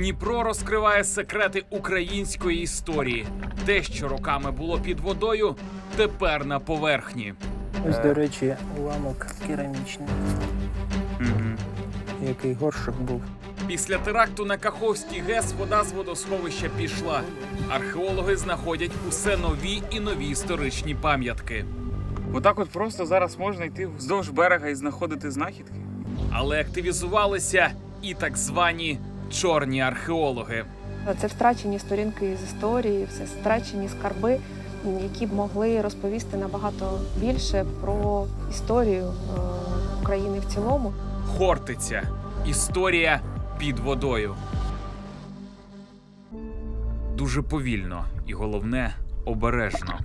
Дніпро розкриває секрети української історії. Те, що роками було під водою, тепер на поверхні. Ось, до речі, уламок керамічний, який горшок був. Після теракту на Каховський ГЕС вода з водосховища пішла. Археологи знаходять усе нові і нові історичні пам'ятки. Отак от просто зараз можна йти вздовж берега і знаходити знахідки. Але активізувалися і так звані чорні археологи. Це втрачені сторінки з історії, все втрачені скарби, які б могли розповісти набагато більше про історію е, України в цілому. Хортиця. Історія під водою. Дуже повільно і головне обережно.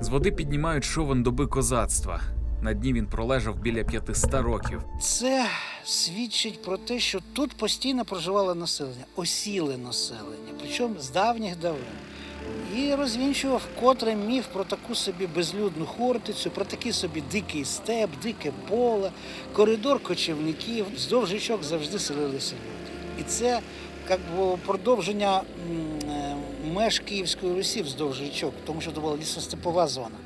З води піднімають човен доби козацтва. На дні він пролежав біля 500 років. Це свідчить про те, що тут постійно проживало населення, осіле населення, причому з давніх давен. І розвінчував вкотре міф про таку собі безлюдну хортицю, про такий собі дикий степ, дике поле, коридор кочівників. Вздовж річок завжди селилися люди. І це як би, продовження е, меж Київської Русі вздовж річок, тому що це була лісостепова зона.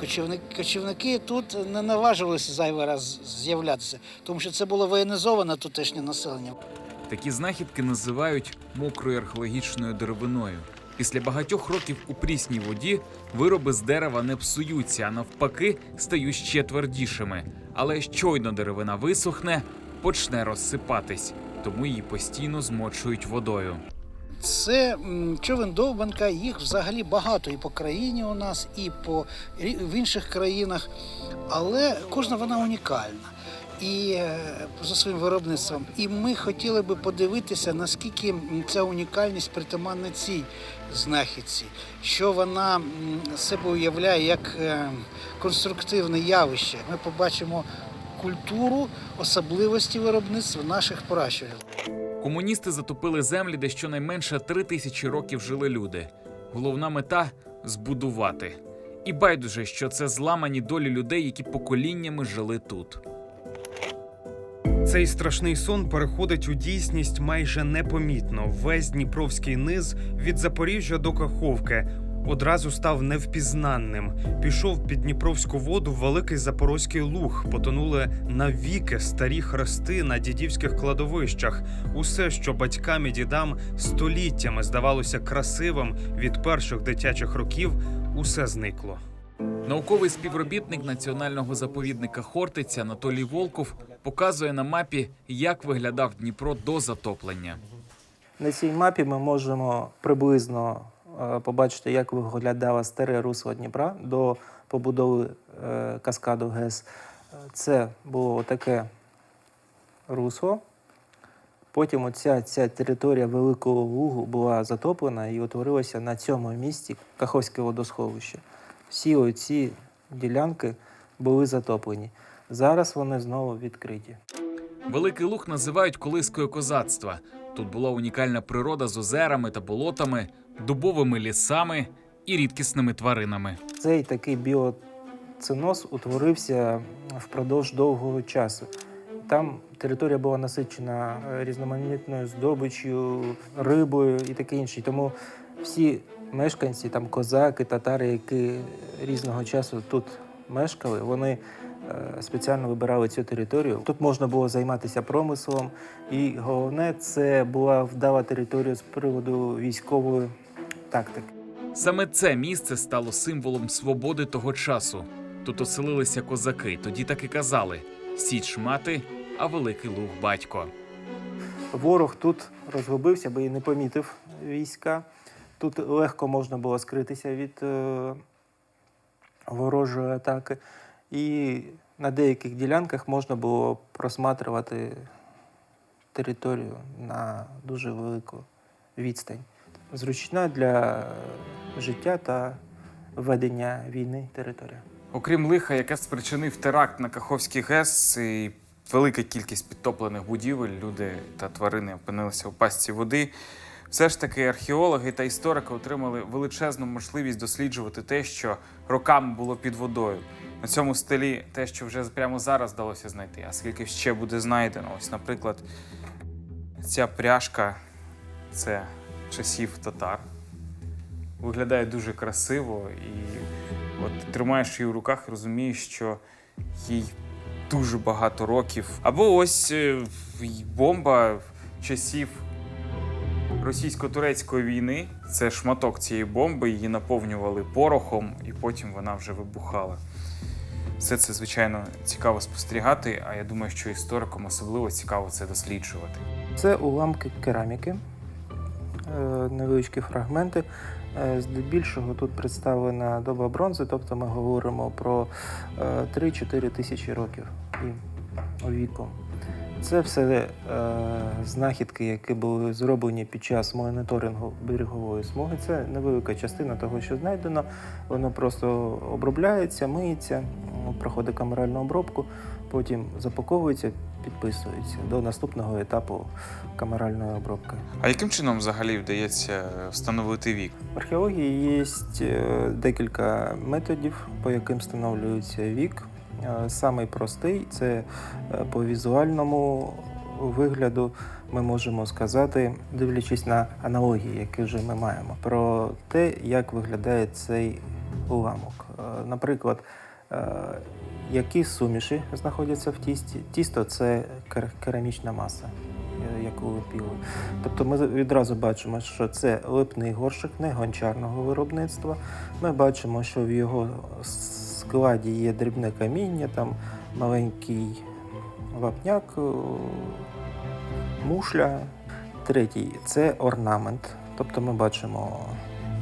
Кочівники, кочівники тут не наважувалися зайвий раз з'являтися, тому що це було воєнізоване тутешнє населення. Такі знахідки називають мокрою археологічною деревиною. Після багатьох років у прісній воді вироби з дерева не псуються, а навпаки стають ще твердішими. Але щойно деревина висохне, почне розсипатись, тому її постійно змочують водою. Це човен довбанка, їх взагалі багато і по країні у нас, і по в інших країнах, але кожна вона унікальна. І е, за своїм виробництвом. І ми хотіли би подивитися, наскільки ця унікальність притаманна цій знахідці, що вона себе уявляє як е, конструктивне явище. Ми побачимо культуру, особливості виробництва наших пращурів. Комуністи затопили землі, де щонайменше три тисячі років жили люди. Головна мета збудувати. І байдуже, що це зламані долі людей, які поколіннями жили тут. Цей страшний сон переходить у дійсність майже непомітно. Весь Дніпровський низ від Запоріжжя до Каховки одразу став невпізнанним. Пішов під Дніпровську воду великий запорозький луг. Потонули навіки старі хрести на дідівських кладовищах. Усе, що батькам і дідам століттями здавалося красивим від перших дитячих років, усе зникло. Науковий співробітник національного заповідника Хортиця Анатолій Волков показує на мапі, як виглядав Дніпро до затоплення. На цій мапі ми можемо приблизно побачити, як виглядало старе русло Дніпра до побудови е, каскаду ГЕС. Це було таке русло. Потім оця ця територія Великого Лугу була затоплена і утворилося на цьому місці Каховське водосховище. Всі оці ділянки були затоплені. Зараз вони знову відкриті. Великий луг називають колискою козацтва. Тут була унікальна природа з озерами та болотами, дубовими лісами і рідкісними тваринами. Цей такий біоциноз утворився впродовж довгого часу. Там територія була насичена е, різноманітною здобиччю, рибою і таке інше. Тому всі мешканці, там козаки, татари, які різного часу тут мешкали, вони е, спеціально вибирали цю територію. Тут можна було займатися промислом, і головне це була вдала територія з приводу військової тактики. Саме це місце стало символом свободи того часу. Тут оселилися козаки. Тоді так і казали: січ мати, а великий луг батько. Ворог тут розгубився, бо і не помітив війська. Тут легко можна було скритися від е, ворожої атаки. І на деяких ділянках можна було просматрювати територію на дуже велику відстань. Зручна для життя та ведення війни територія. Окрім лиха, яке спричинив теракт на Каховський ГЕС і велика кількість підтоплених будівель, люди та тварини опинилися у пастці води. Все ж таки археологи та історики отримали величезну можливість досліджувати те, що роками було під водою. На цьому стелі те, що вже прямо зараз вдалося знайти, а скільки ще буде знайдено. Ось, наприклад, ця пряжка це часів татар. Виглядає дуже красиво, і от тримаєш її в руках і розумієш, що їй дуже багато років. Або ось е, бомба часів російсько-турецької війни. Це шматок цієї бомби, її наповнювали порохом, і потім вона вже вибухала. Все це, звичайно, цікаво спостерігати, а я думаю, що історикам особливо цікаво це досліджувати. Це уламки кераміки, невеличкі фрагменти. Е, Здебільшого тут представлена доба бронзи, тобто ми говоримо про е, 3-4 тисячі років і віку. Це все е, знахідки, які були зроблені під час моніторингу берегової смуги. Це невелика частина того, що знайдено. Воно просто обробляється, миється, проходить камеральну обробку, потім запаковується, підписується до наступного етапу камеральної обробки. А яким чином взагалі вдається встановити вік? В археології є е, декілька методів, по яким встановлюється вік. Е, Самий простий це е, по візуальному вигляду. Ми можемо сказати, дивлячись на аналогії, які вже ми маємо, про те, як виглядає цей уламок. Наприклад, які суміші знаходяться в тісті. Тісто це кер- керамічна маса, е, яку лепили. Тобто ми відразу бачимо, що це липний горшик не гончарного виробництва. Ми бачимо, що в його складі є дрібне каміння, там маленький вапняк, е, мушля. Третій це орнамент. Тобто ми бачимо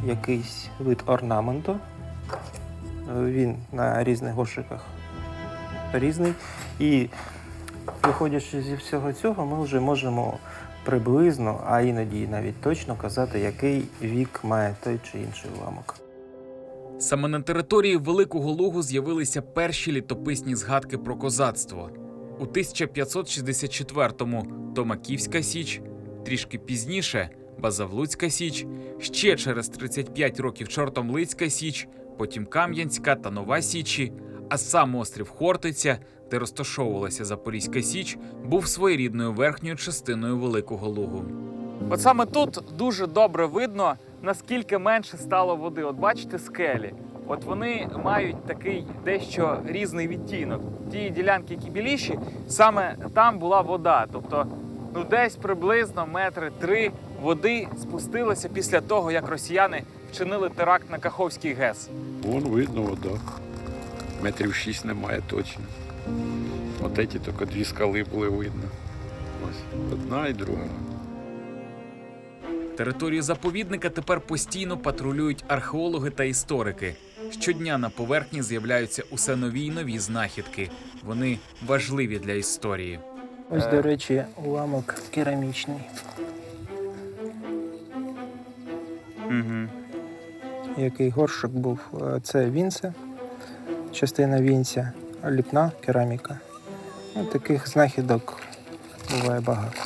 якийсь вид орнаменту. Е, Він на різних горшиках різний. І виходячи зі всього цього, ми вже можемо приблизно, а іноді навіть точно казати, який вік має той чи інший уламок. Саме на території Великого Лугу з'явилися перші літописні згадки про козацтво. У 1564-му Томаківська Січ, трішки пізніше Базавлуцька Січ, ще через 35 років Чортомлицька Січ, потім Кам'янська та Нова Січі, а сам острів Хортиця, де розташовувалася Запорізька Січ, був своєрідною верхньою частиною Великого Лугу. От саме тут дуже добре видно, наскільки менше стало води. От бачите скелі. От вони мають такий дещо різний відтінок. Ті ділянки, які біліші, саме там була вода. Тобто, ну десь приблизно метри три води спустилося після того, як росіяни вчинили теракт на Каховський ГЕС. Вон видно вода. Метрів шість немає точно. От ці тільки дві скали були видно. Ось одна і друга. Територію заповідника тепер постійно патрулюють археологи та історики. Щодня на поверхні з'являються усе нові й нові знахідки. Вони важливі для історії. Ось, до речі, уламок керамічний, Угу. який горшик був. Е, Це вінце, частина вінця, ліпна кераміка. Ну, таких знахідок буває багато.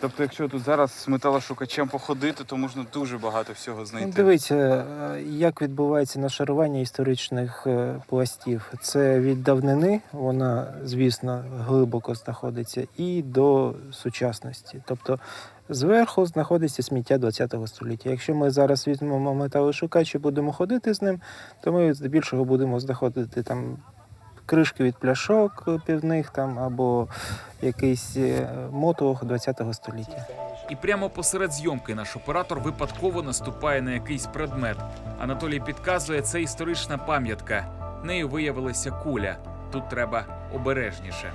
Тобто, якщо тут зараз з металошукачем походити, то можна дуже багато всього Ну, знайти. Дивіться, е, як відбувається нашарування історичних е, пластів. Це від давнини, вона, звісно, глибоко знаходиться, і до сучасності. Тобто зверху знаходиться сміття ХХ століття. Якщо ми зараз візьмемо металошукач і будемо ходити з ним, то ми здебільшого будемо знаходити там. Кришки від пляшок півних там або якийсь е, мотох ХХ століття. І прямо посеред зйомки наш оператор випадково наступає на якийсь предмет. Анатолій підказує, це історична пам'ятка. Нею виявилася куля. Тут треба обережніше.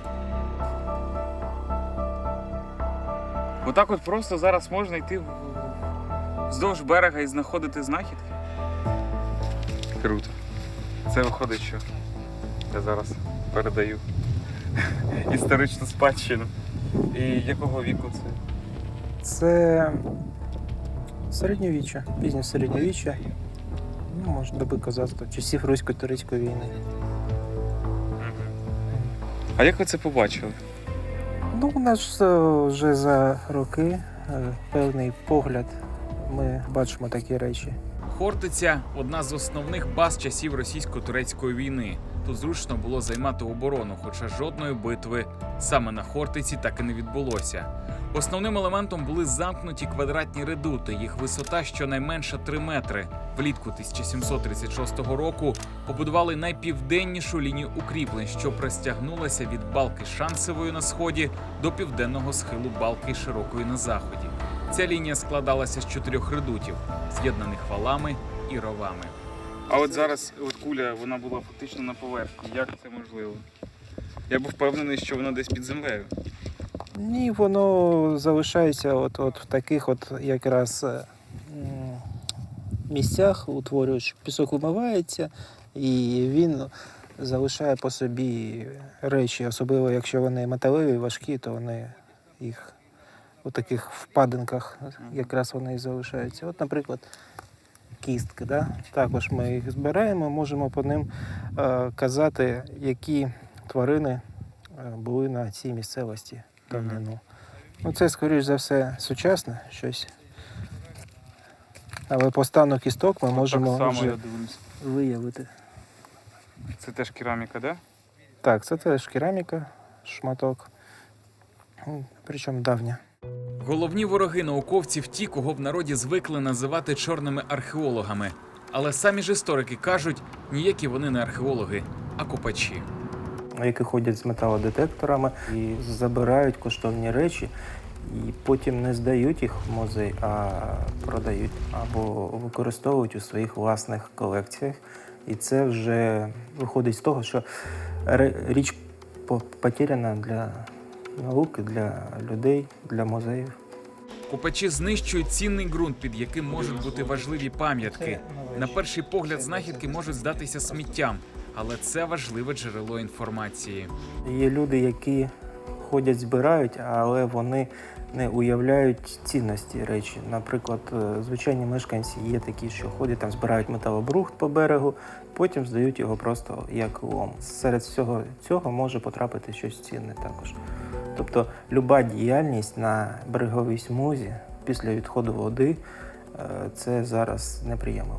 Отак от просто зараз можна йти вздовж берега і знаходити знахідки. Круто. Це виходить, що я зараз передаю історичну спадщину. І якого віку це? Це середньовіччя, пізнє середньовіччя, ну, може, доби козацтва, часів русько-турецької війни. А як ви це побачили? Ну, у нас е, вже за роки е, певний погляд. Ми бачимо такі речі. Хортиця одна з основних баз часів російсько-турецької війни. Тут зручно було займати оборону, хоча жодної битви саме на Хортиці так і не відбулося. Основним елементом були замкнуті квадратні редути. Їх висота щонайменше 3 метри. Влітку 1736 року побудували найпівденнішу лінію укріплень, що простягнулася від балки Шансової на сході до південного схилу балки Широкої на заході. Ця лінія складалася з чотирьох редутів, з'єднаних валами і ровами. А от зараз от куля вона була фактично на поверхні. Як це можливо? Я був впевнений, що вона десь під землею. Ні, воно залишається от, от в таких от якраз е, місцях, утворюєш, пісок вимивається, і він залишає по собі речі, особливо якщо вони металеві, важкі, то вони їх у таких впадинках якраз вони і залишаються. От, наприклад, кістки. Да? Також ми їх збираємо, можемо по ним е, казати, які тварини е, були на цій місцевості давнину. Ну, це, скоріш за все, сучасне щось. Але по стану кісток ми можемо так само вже виявити. Це теж кераміка, да? Так, це теж кераміка, шматок. Ну, Причому давня. Головні вороги науковців ті, кого в народі звикли називати чорними археологами. Але самі ж історики кажуть, ніякі вони не археологи, а копачі. які ходять з металодетекторами і забирають коштовні речі, і потім не здають їх в музей, а продають або використовують у своїх власних колекціях. І це вже виходить з того, що річ потеряна для науки, для людей, для музеїв. Копачі знищують цінний ґрунт, під яким можуть бути важливі пам'ятки. На перший погляд, знахідки можуть здатися сміттям, але це важливе джерело інформації. Є люди, які ходять, збирають, але вони не уявляють цінності речі. Наприклад, е, звичайні мешканці є такі, що ходять там, збирають металобрухт по берегу, потім здають його просто як лом. Серед всього цього може потрапити щось цінне також. Тобто люба діяльність на береговій смузі після відходу води е, це зараз неприємно.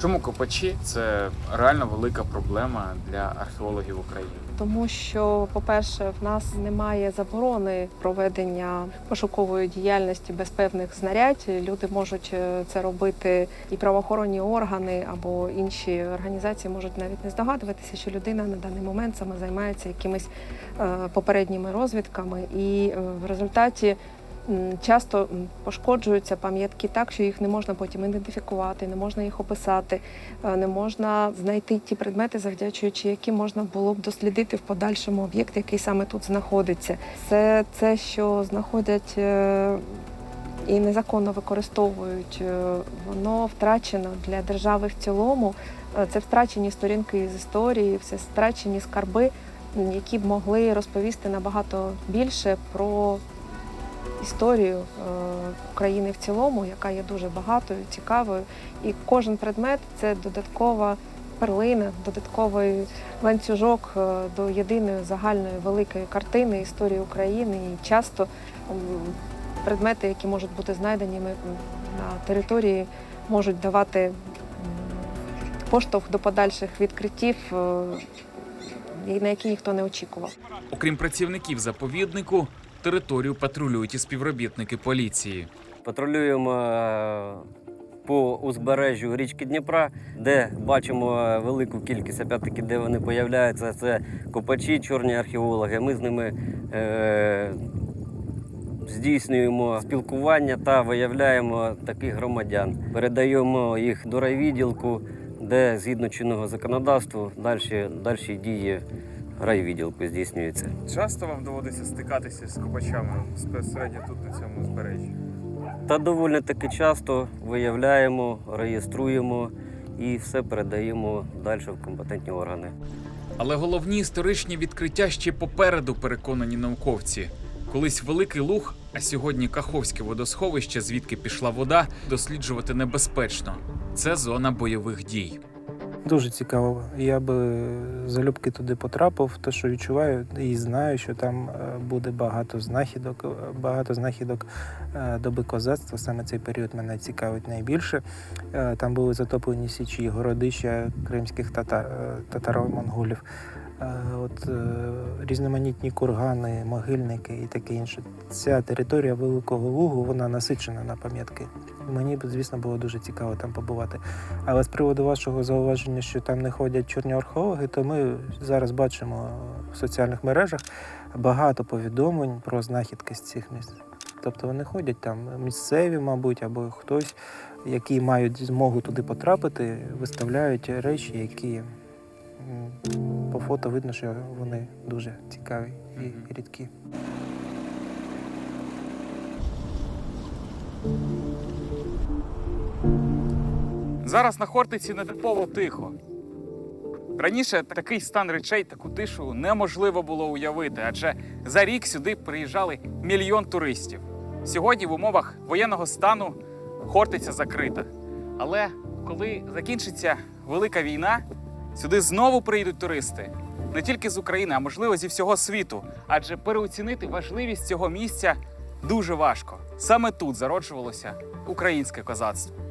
Чому копачі це реально велика проблема для археологів України? Тому що, по-перше, в нас немає заборони проведення пошукової діяльності без певних знарядь. Люди можуть е, це робити, і правоохоронні органи або інші організації можуть навіть не здогадуватися, що людина на даний момент саме займається якимись е, попередніми розвідками, і е, в результаті. Часто пошкоджуються пам'ятки так, що їх не можна потім ідентифікувати, не можна їх описати, е, не можна знайти ті предмети, завдячуючи які можна було б дослідити в подальшому об'єкт, який саме тут знаходиться. Це це, що знаходять е, і незаконно використовують, е, воно втрачено для держави в цілому. Це втрачені сторінки з історії, це втрачені скарби, які б могли розповісти набагато більше про історію е, України в цілому, яка є дуже багатою, цікавою. І кожен предмет це додаткова перлина, додатковий ланцюжок е, до єдиної загальної великої картини історії України. І часто предмети, які можуть бути знайденими м, на території, можуть давати поштовх до подальших відкриттів, е, на які ніхто не очікував. Окрім працівників заповіднику, територію патрулюють і співробітники поліції. Патрулюємо е, по узбережжю річки Дніпра, де бачимо е, велику кількість, опять-таки, де вони появляються. Це копачі, чорні археологи. Ми з ними е, здійснюємо спілкування та виявляємо таких громадян. Передаємо їх до райвідділку, де згідно чинного законодавства далі, дії райвідділку здійснюються. Часто вам доводиться стикатися з копачами безпосередньо тут на цьому узбережжі? Та доволі таки часто виявляємо, реєструємо і все передаємо далі в компетентні органи. Але головні історичні відкриття ще попереду, переконані науковці. Колись великий луг, а сьогодні Каховське водосховище, звідки пішла вода, досліджувати небезпечно. Це зона бойових дій. Дуже цікаво. Я би залюбки туди потрапив, то що відчуваю і знаю, що там е, буде багато знахідок, е, багато знахідок е, доби козацтва. Саме цей період мене цікавить найбільше. Там були затоплені січі, городища кримських татар, татаро-монголів. От, е, різноманітні кургани, могильники і таке інше. Ця територія Великого Лугу вона насичена на пам'ятки. Мені б, звісно, було дуже цікаво там побувати. Але з приводу вашого зауваження, що там не ходять чорні археологи, то ми зараз бачимо в соціальних мережах багато повідомлень про знахідки з цих місць. Тобто вони ходять там місцеві, мабуть, або хтось, які мають змогу туди потрапити, виставляють речі, які по фото видно, що вони дуже цікаві і рідкі. Зараз на Хортиці нетипово тихо. Раніше такий стан речей, таку тишу неможливо було уявити, адже за рік сюди приїжджали мільйон туристів. Сьогодні в умовах воєнного стану Хортиця закрита. Але коли закінчиться велика війна, сюди знову прийдуть туристи не тільки з України, а можливо зі всього світу. Адже переоцінити важливість цього місця дуже важко. Саме тут зароджувалося українське козацтво.